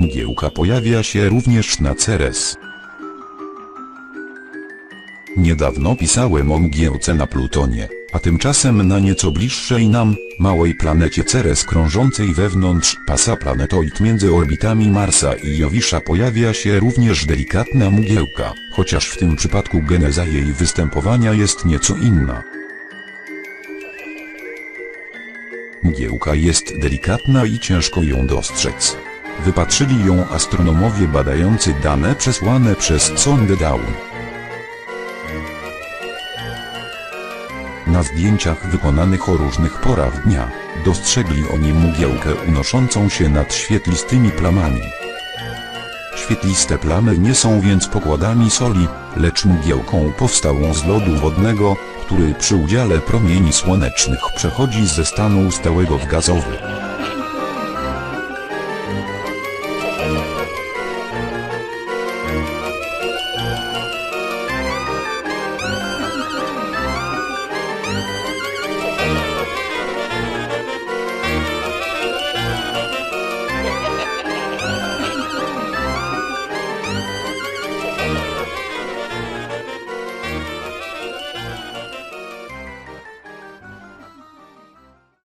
Mgiełka pojawia się również na Ceres. Niedawno pisałem o mgiełce na Plutonie, a tymczasem na nieco bliższej nam, małej planecie Ceres krążącej wewnątrz pasa planetoid między orbitami Marsa i Jowisza pojawia się również delikatna mgiełka, chociaż w tym przypadku geneza jej występowania jest nieco inna. Mgiełka jest delikatna i ciężko ją dostrzec. Wypatrzyli ją astronomowie badający dane przesłane przez sondę Dawn. Na zdjęciach wykonanych o różnych porach dnia, dostrzegli oni mgiełkę unoszącą się nad świetlistymi plamami. Świetliste plamy nie są więc pokładami soli, lecz mgiełką powstałą z lodu wodnego, który przy udziale promieni słonecznych przechodzi ze stanu stałego w gazowy.